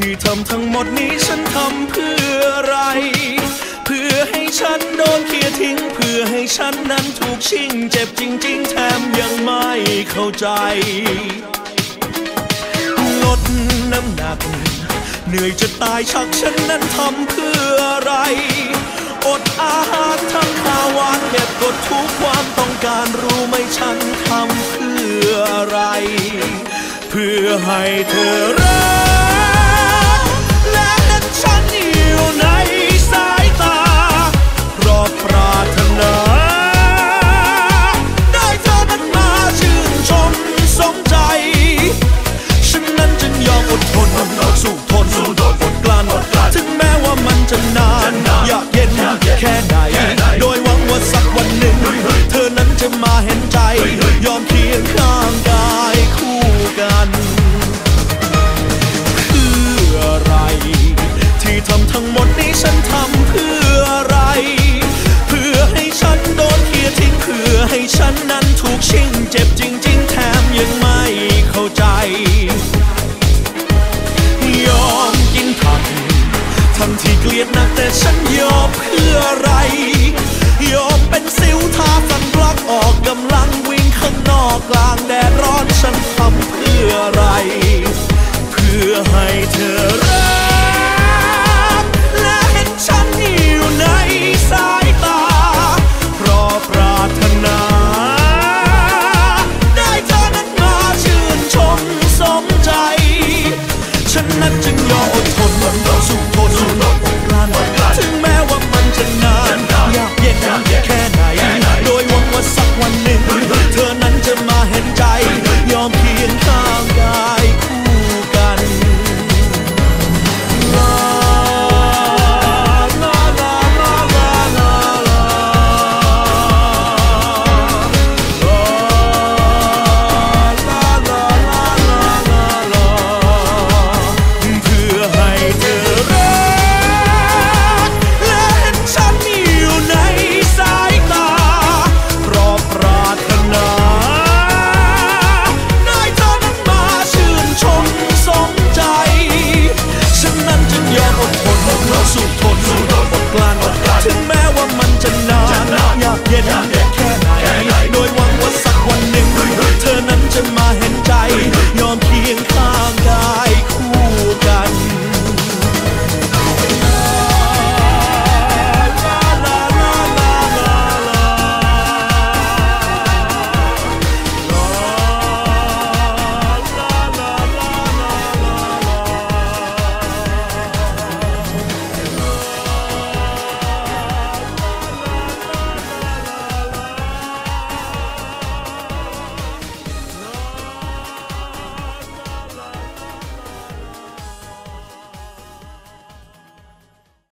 ที่ทำทั้งหมดนี้ฉันทำเพื่ออะไร เพื่อให้ฉันโดนเคียทิ้ง เพื่อให้ฉันนั้นถูกชิง เจ็บจริง ๆ แถมยังไม่เข้าใจลดน้ำหนัก เหนื่อยจะตายชักฉันนั้นทำเพื่ออะไร อดอาหารทั้งข้าวหวานเก็บกดทุกความต้องการรู้ไหมฉันทำเพื่ออะไร เพื่อให้เธอรัก ยอมเคียงข้างกายคู่กัน เพื่ออะไร ที่ทำทั้งหมดนี้ฉันทำเพื่ออะไร เพื่อให้ฉันโดนเคียทิ้งเพื่อให้ฉันนั้นถูกชิงเจ็บจริง ๆ แถมยังไม่เข้าใจ ยอมกินผักทั้งที่เกลียดนักแต่ฉันยอมเพื่ออะไร ยอมเป็นสิวทาสันบลักออกกำลังวิ่ง ข้างนอกกลางแดดร้อนฉันทำเพื่ออะไร เพื่อให้เธอ